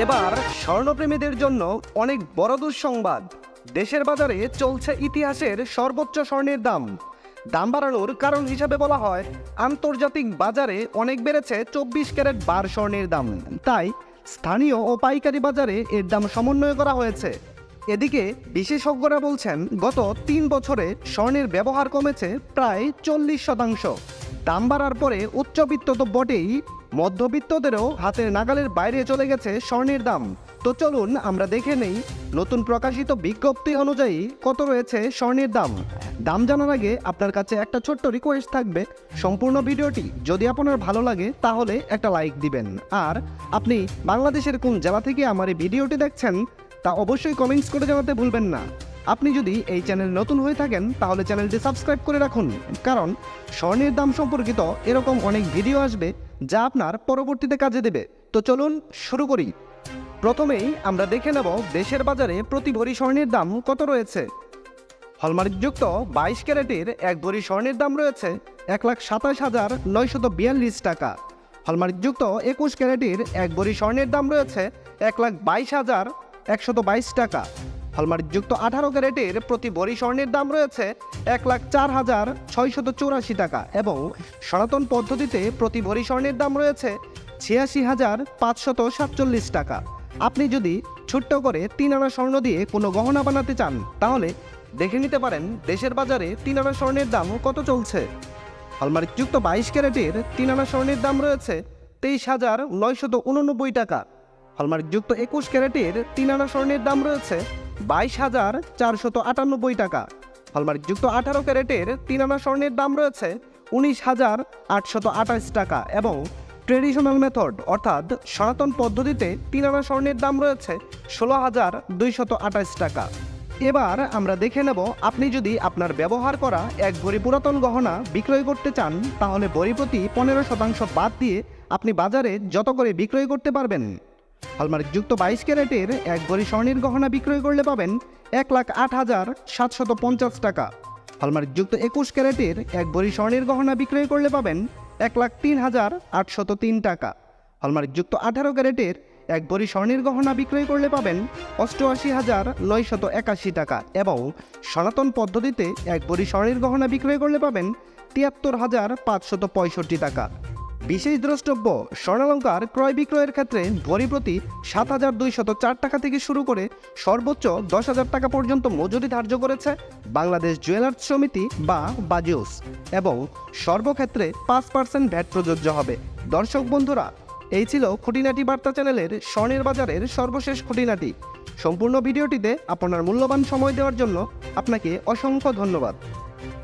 এবার স্বর্ণপ্রেমীদের জন্য অনেক বড় দুঃসংবাদ। দেশের বাজারে চলছে ইতিহাসের সর্বোচ্চ স্বর্ণের দাম। দাম বাড়ানোর কারণ হিসাবে বলা হয়, আন্তর্জাতিক বাজারে অনেক বেড়েছে চব্বিশ ক্যারেট বার স্বর্ণের দাম। তাই স্থানীয় ও পাইকারি বাজারে এর দাম সমন্বয় করা হয়েছে। এদিকে বিশেষজ্ঞরা বলছেন, গত তিন বছরে স্বর্ণের ব্যবহার কমেছে প্রায় চল্লিশ শতাংশ। দাম বাড়ার পরে উচ্চবিত্ত তো বটেই মধ্যবিত্তদেরও হাতের নাগালের বাইরে চলে গেছে স্বর্ণের দাম। তো চলুন আমরা দেখে নেই নতুন প্রকাশিত বিজ্ঞপ্তি অনুযায়ী কত রয়েছে স্বর্ণের দাম। দাম জানার আগে আপনার কাছে একটা ছোট্ট রিকোয়েস্ট থাকবে। সম্পূর্ণ ভিডিওটি যদি আপনার ভালো লাগে তাহলে একটা লাইক দিবেন। আর আপনি বাংলাদেশের কোন জেলা থেকে আমার এই ভিডিওটি দেখছেন তা অবশ্যই কমেন্টস করে জানাতে ভুলবেন না। আপনি যদি এই চ্যানেল নতুন হয়ে থাকেন, তাহলে চ্যানেলটি সাবস্ক্রাইব করে রাখুন। কারণ, স্বর্ণের দাম সম্পর্কিত এরকম অনেক ভিডিও আসবে যা আপনার পরবর্তীতে কাজে দেবে। তো চলুন শুরু করি। প্রথমেই আমরা দেখে নেব দেশের বাজারে প্রতি ভরি স্বর্ণের দাম কত রয়েছে। হলমার্কযুক্ত বাইশ ক্যারেটের এক ভরি স্বর্ণের দাম রয়েছে এক লাখ সাতাশ হাজার নয়শত বিয়াল্লিশ টাকা। হলমার্কযুক্ত একুশ ক্যারেটের এক ভরি স্বর্ণের দাম রয়েছে এক লাখ বাইশ হাজার একশত বাইশ টাকা। হলমার্কযুক্ত আঠারো ক্যারেটের প্রতি ভরি স্বর্ণের দাম রয়েছে এক লাখ চার হাজার ছয়শত চৌরাশি টাকা এবং সনাতন পদ্ধতিতে প্রতি ভরি স্বর্ণের দাম রয়েছে ছিয়াশি হাজার পাঁচশত সাতচল্লিশ টাকা। আপনি যদি ছোট্ট করে তিন আনা স্বর্ণ দিয়ে কোনো গহনা বানাতে চান, তাহলে দেখে নিতে পারেন দেশের বাজারে তিন আনা স্বর্ণের দাম কত চলছে। হলমার্কযুক্ত বাইশ ক্যারেটের তিন আনা স্বর্ণের দাম রয়েছে তেইশ হাজার নয়শত উননব্বই টাকা। হলমার্কযুক্ত একুশ ক্যারেটের তিন আনা স্বর্ণের দাম রয়েছে বাইশ হাজার চারশত আটানব্বই টাকা। হলমার্কযুক্ত আঠারো ক্যারেটের তিন আনা স্বর্ণের দাম রয়েছে উনিশ হাজার আটশত আঠাশ টাকা এবং ট্রেডিশনাল মেথড অর্থাৎ সনাতন পদ্ধতিতে তিন আনা স্বর্ণের দাম রয়েছে ষোলো হাজার দুইশত আঠাশ টাকা। এবার আমরা দেখে নেব, আপনি যদি আপনার ব্যবহার করা এক ভরি পুরাতন গহনা বিক্রয় করতে চান, তাহলে ভরি প্রতি পনেরো শতাংশ বাদ দিয়ে আপনি বাজারে যত করে বিক্রয় করতে পারবেন। হলমার্কযুক্ত বাইশ ক্যারেটের এক ভরি স্বর্ণের গহনা বিক্রয় করলে পাবেন এক লাখ আট হাজার সাতশত পঞ্চাশ টাকা। হলমার্কযুক্ত একুশ ক্যারেটের এক ভরি স্বর্ণের গহনা বিক্রয় করলে পাবেন এক লাখ তিন হাজার আটশত তিন টাকা। হলমার্কযুক্ত আঠারো ক্যারেটের এক ভরি স্বর্ণের গহনা বিক্রয় করলে পাবেন অষ্টআশি হাজার নয়শত একাশি টাকা এবং সনাতন পদ্ধতিতে এক ভরি স্বর্ণের গহনা বিক্রয় করলে পাবেন তিয়াত্তর হাজার পাঁচশত পঁয়ষট্টি টাকা। বিশেষ দ্রষ্টব্য, স্বর্ণালঙ্কার ক্রয় বিক্রয়ের ক্ষেত্রে ভরি প্রতি সাত হাজার দুইশত চার টাকা থেকে শুরু করে সর্বোচ্চ দশ হাজার টাকা পর্যন্ত মজুরি ধার্য করেছে বাংলাদেশ জুয়েলার্স সমিতি বা বাজিউস এবং সর্বক্ষেত্রে পাঁচ পার্সেন্ট ভ্যাট প্রযোজ্য হবে। দর্শক বন্ধুরা, এই ছিল খুঁটিনাটি বার্তা চ্যানেলের স্বর্ণের বাজারের সর্বশেষ খুঁটিনাটি। সম্পূর্ণ ভিডিওটিতে আপনার মূল্যবান সময় দেওয়ার জন্য আপনাকে অসংখ্য ধন্যবাদ।